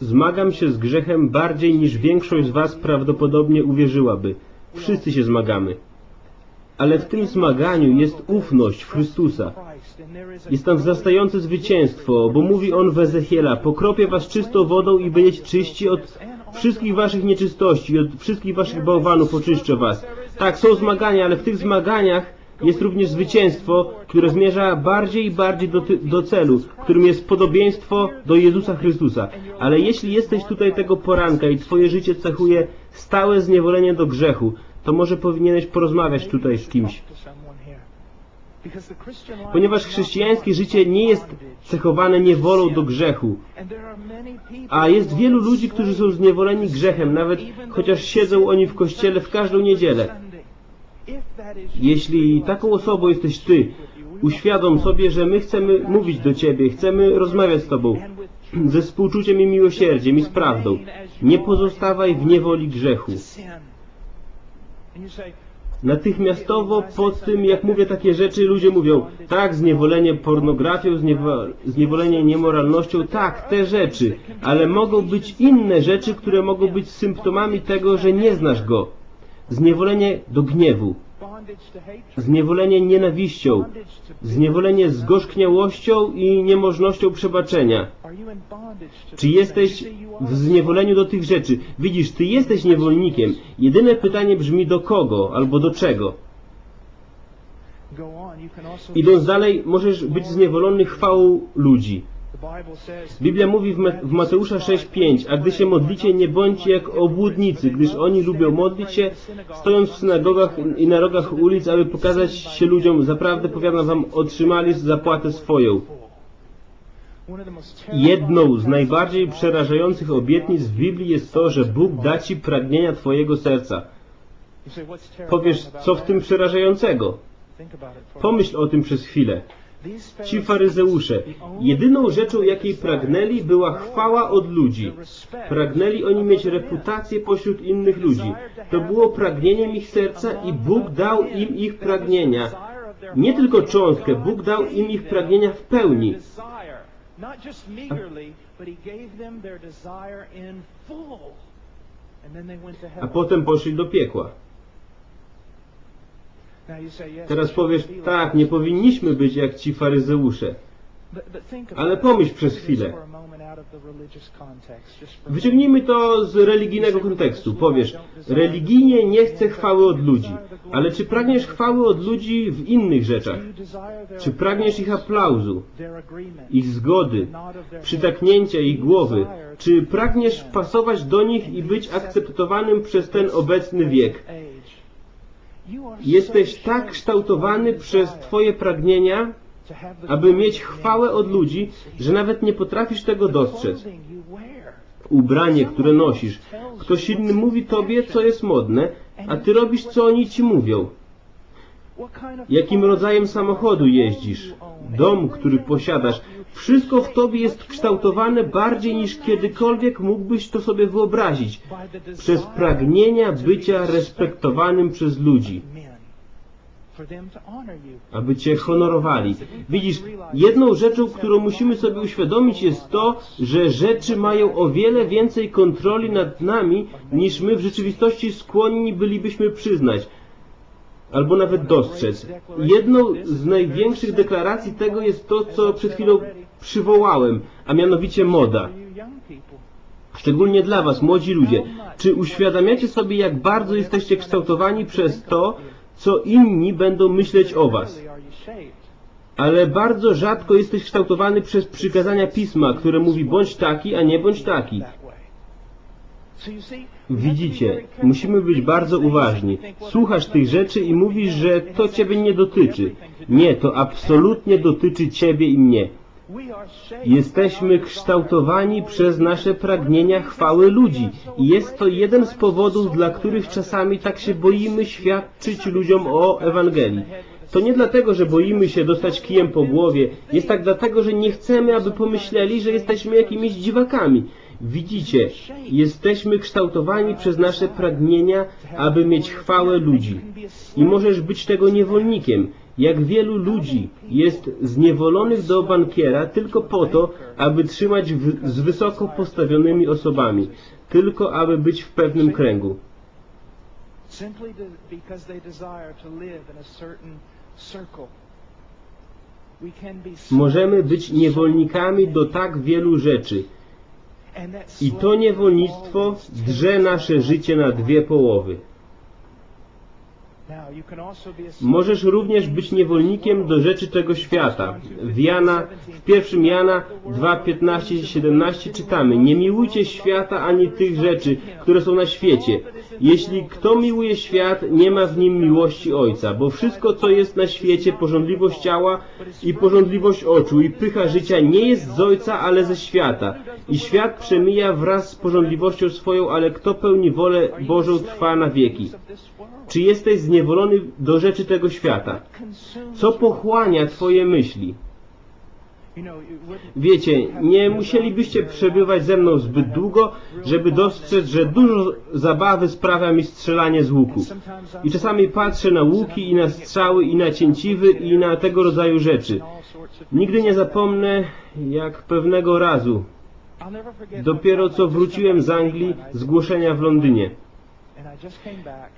Zmagam się z grzechem bardziej niż większość z Was prawdopodobnie uwierzyłaby. Wszyscy się zmagamy. Ale w tym zmaganiu jest ufność w Chrystusa. Jest tam wzrastające zwycięstwo, bo mówi on w Ezechiela, pokropię was czystą wodą i będziecie czyści od wszystkich waszych nieczystości, od wszystkich waszych bałwanów oczyszczę was. Tak, są zmagania, ale w tych zmaganiach jest również zwycięstwo, które zmierza bardziej i bardziej do, do celu, którym jest podobieństwo do Jezusa Chrystusa. Ale jeśli jesteś tutaj tego poranka i twoje życie cechuje stałe zniewolenie do grzechu, to może powinieneś porozmawiać tutaj z kimś. Ponieważ chrześcijańskie życie nie jest cechowane niewolą do grzechu, a jest wielu ludzi, którzy są zniewoleni grzechem, nawet chociaż siedzą oni w kościele w każdą niedzielę. Jeśli taką osobą jesteś Ty, uświadom sobie, że my chcemy mówić do Ciebie, chcemy rozmawiać z Tobą ze współczuciem i miłosierdziem i z prawdą. Nie pozostawaj w niewoli grzechu. Natychmiastowo po tym, jak mówię takie rzeczy, ludzie mówią, tak, zniewolenie pornografią, zniewo zniewolenie niemoralnością, tak, te rzeczy, ale mogą być inne rzeczy, które mogą być symptomami tego, że nie znasz Go. Zniewolenie do gniewu, zniewolenie nienawiścią, zniewolenie zgorzkniałością i niemożnością przebaczenia. Czy jesteś w zniewoleniu do tych rzeczy? Widzisz, ty jesteś niewolnikiem. Jedyne pytanie brzmi do kogo albo do czego. Idąc dalej, możesz być zniewolony chwałą ludzi. Biblia mówi w, Mateusza 6,5 A gdy się modlicie, nie bądźcie jak obłudnicy, gdyż oni lubią modlić się, stojąc w synagogach i na rogach ulic, aby pokazać się ludziom, zaprawdę powiadam wam, otrzymali zapłatę swoją. Jedną z najbardziej przerażających obietnic w Biblii jest to, że Bóg da ci pragnienia twojego serca. Powiesz, co w tym przerażającego? Pomyśl o tym przez chwilę. Ci faryzeusze, jedyną rzeczą, jakiej pragnęli, była chwała od ludzi. Pragnęli oni mieć reputację pośród innych ludzi. To było pragnieniem ich serca i Bóg dał im ich pragnienia. Nie tylko cząstkę, Bóg dał im ich pragnienia w pełni. A hell. potem poszli do piekła. Teraz powiesz, tak, nie powinniśmy być jak ci faryzeusze. Ale pomyśl przez chwilę. Wyciągnijmy to z religijnego kontekstu. Powiesz, religijnie nie chcę chwały od ludzi. Ale czy pragniesz chwały od ludzi w innych rzeczach? Czy pragniesz ich aplauzu, ich zgody, przytaknięcia ich głowy? Czy pragniesz pasować do nich i być akceptowanym przez ten obecny wiek? Jesteś tak kształtowany przez Twoje pragnienia, aby mieć chwałę od ludzi, że nawet nie potrafisz tego dostrzec. Ubranie, które nosisz. Ktoś inny mówi Tobie, co jest modne, a Ty robisz, co oni Ci mówią. Jakim rodzajem samochodu jeździsz? Dom, który posiadasz. Wszystko w Tobie jest kształtowane bardziej niż kiedykolwiek mógłbyś to sobie wyobrazić. Przez pragnienia bycia respektowanym przez ludzi. Aby Cię honorowali. Widzisz, jedną rzeczą, którą musimy sobie uświadomić jest to, że rzeczy mają o wiele więcej kontroli nad nami, niż my w rzeczywistości skłonni bylibyśmy przyznać albo nawet dostrzec. Jedną z największych deklaracji tego jest to, co przed chwilą przywołałem, a mianowicie moda. Szczególnie dla Was, młodzi ludzie. Czy uświadamiacie sobie, jak bardzo jesteście kształtowani przez to, co inni będą myśleć o Was? Ale bardzo rzadko jesteś kształtowany przez przykazania Pisma, które mówi bądź taki, a nie bądź taki. Widzicie, musimy być bardzo uważni. Słuchasz tych rzeczy i mówisz, że to Ciebie nie dotyczy. Nie, to absolutnie dotyczy Ciebie i mnie. Jesteśmy kształtowani przez nasze pragnienia chwały ludzi i jest to jeden z powodów, dla których czasami tak się boimy świadczyć ludziom o Ewangelii. To nie dlatego, że boimy się dostać kijem po głowie, jest tak dlatego, że nie chcemy, aby pomyśleli, że jesteśmy jakimiś dziwakami. Widzicie, jesteśmy kształtowani przez nasze pragnienia, aby mieć chwałę ludzi. I możesz być tego niewolnikiem. Jak wielu ludzi jest zniewolonych do bankiera tylko po to, aby trzymać w, z wysoko postawionymi osobami, tylko aby być w pewnym kręgu. Możemy być niewolnikami do tak wielu rzeczy i to niewolnictwo drze nasze życie na dwie połowy. Możesz również być niewolnikiem do rzeczy tego świata. W Jana, w pierwszym Jana 2, 15, 17 czytamy Nie miłujcie świata ani tych rzeczy, które są na świecie. Jeśli kto miłuje świat, nie ma w nim miłości Ojca, bo wszystko, co jest na świecie, porządliwość ciała i porządliwość oczu i pycha życia nie jest z Ojca, ale ze świata. I świat przemija wraz z porządliwością swoją, ale kto pełni wolę Bożą trwa na wieki. Czy jesteś zniewolony do rzeczy tego świata? Co pochłania Twoje myśli? Wiecie, nie musielibyście przebywać ze mną zbyt długo, żeby dostrzec, że dużo zabawy sprawia mi strzelanie z łuku. I czasami patrzę na łuki i na strzały i na cięciwy i na tego rodzaju rzeczy. Nigdy nie zapomnę, jak pewnego razu, dopiero co wróciłem z Anglii z głoszenia w Londynie.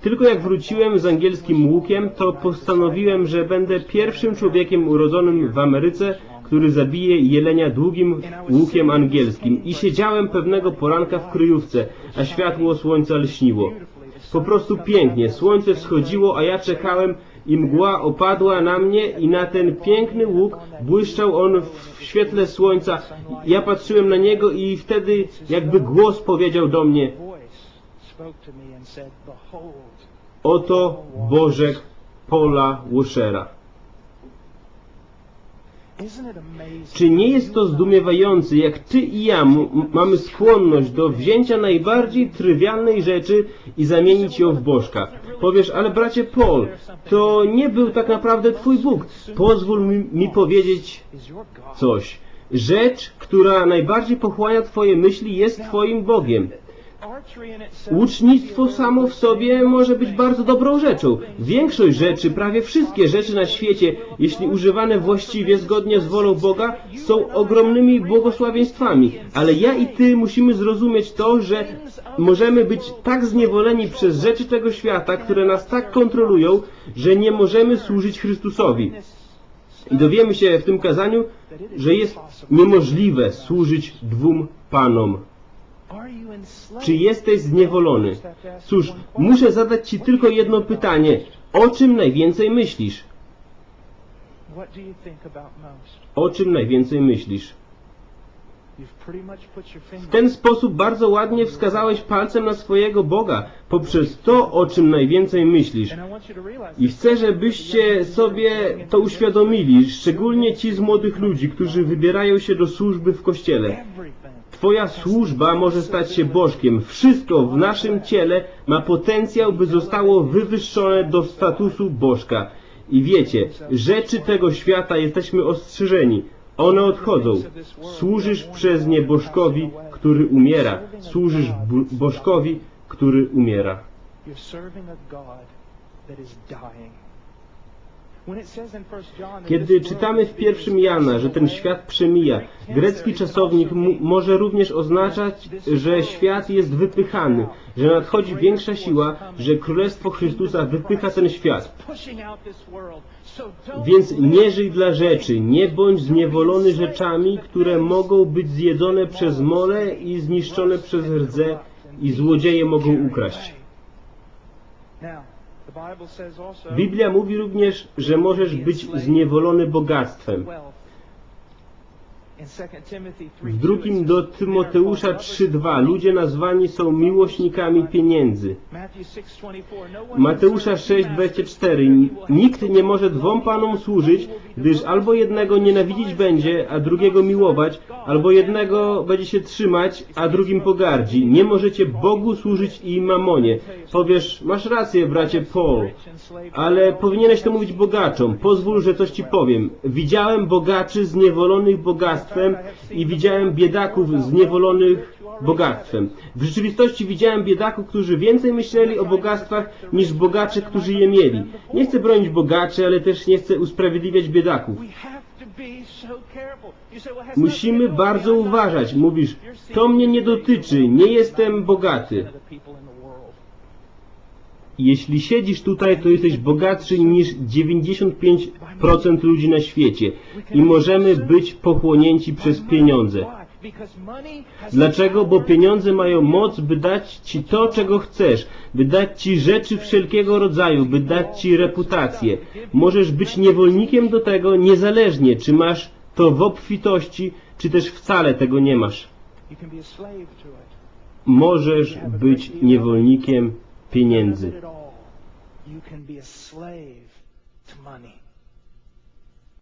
Tylko jak wróciłem z angielskim łukiem, to postanowiłem, że będę pierwszym człowiekiem urodzonym w Ameryce, który zabije jelenia długim łukiem angielskim. I siedziałem pewnego poranka w kryjówce, a światło słońca lśniło. Po prostu pięknie. Słońce wschodziło, a ja czekałem i mgła opadła na mnie i na ten piękny łuk błyszczał on w świetle słońca. Ja patrzyłem na niego i wtedy jakby głos powiedział do mnie Oto Bożek Paula Washera. Czy nie jest to zdumiewające, jak ty i ja mamy skłonność do wzięcia najbardziej trywialnej rzeczy i zamienić ją w bożka? Powiesz, ale bracie Paul, to nie był tak naprawdę twój Bóg. Pozwól mi, mi powiedzieć coś. Rzecz, która najbardziej pochłania twoje myśli, jest twoim Bogiem. Łucznictwo samo w sobie może być bardzo dobrą rzeczą. Większość rzeczy, prawie wszystkie rzeczy na świecie, jeśli używane właściwie, zgodnie z wolą Boga, są ogromnymi błogosławieństwami. Ale ja i Ty musimy zrozumieć to, że możemy być tak zniewoleni przez rzeczy tego świata, które nas tak kontrolują, że nie możemy służyć Chrystusowi. I dowiemy się w tym kazaniu, że jest niemożliwe służyć dwóm Panom. Czy jesteś zniewolony? Cóż, muszę zadać Ci tylko jedno pytanie. O czym najwięcej myślisz? O czym najwięcej myślisz? W ten sposób bardzo ładnie wskazałeś palcem na swojego Boga, poprzez to, o czym najwięcej myślisz. I chcę, żebyście sobie to uświadomili, szczególnie ci z młodych ludzi, którzy wybierają się do służby w Kościele. Twoja służba może stać się bożkiem. Wszystko w naszym ciele ma potencjał, by zostało wywyższone do statusu bożka. I wiecie, rzeczy tego świata jesteśmy ostrzeżeni. One odchodzą. Służysz przez nie bożkowi, który umiera. Służysz bożkowi, który umiera. Kiedy czytamy w pierwszym Jana, że ten świat przemija, grecki czasownik może również oznaczać, że świat jest wypychany, że nadchodzi większa siła, że Królestwo Chrystusa wypycha ten świat. Więc nie żyj dla rzeczy, nie bądź zniewolony rzeczami, które mogą być zjedzone przez mole i zniszczone przez rdze i złodzieje mogą ukraść. Biblia mówi również, że możesz być zniewolony bogactwem. W drugim do Tymoteusza 3:2 ludzie nazwani są miłośnikami pieniędzy. Mateusza 6:24 Nikt nie może dwom panom służyć, gdyż albo jednego nienawidzić będzie, a drugiego miłować, albo jednego będzie się trzymać, a drugim pogardzi. Nie możecie Bogu służyć i mamonie. Powiesz, masz rację, bracie Paul, ale powinieneś to mówić bogaczom. Pozwól, że coś ci powiem. Widziałem bogaczy zniewolonych bogactwem i widziałem biedaków zniewolonych bogactwem. W rzeczywistości widziałem biedaków, którzy więcej myśleli o bogactwach niż bogacze, którzy je mieli. Nie chcę bronić bogaczy, ale też nie chcę usprawiedliwiać biedaków. Musimy bardzo uważać. Mówisz, to mnie nie dotyczy, nie jestem bogaty. Jeśli siedzisz tutaj, to jesteś bogatszy niż 95% ludzi na świecie i możemy być pochłonięci przez pieniądze. Dlaczego? Bo pieniądze mają moc, by dać Ci to, czego chcesz, by dać Ci rzeczy wszelkiego rodzaju, by dać Ci reputację. Możesz być niewolnikiem do tego, niezależnie czy masz to w obfitości, czy też wcale tego nie masz. Możesz być niewolnikiem pieniędzy.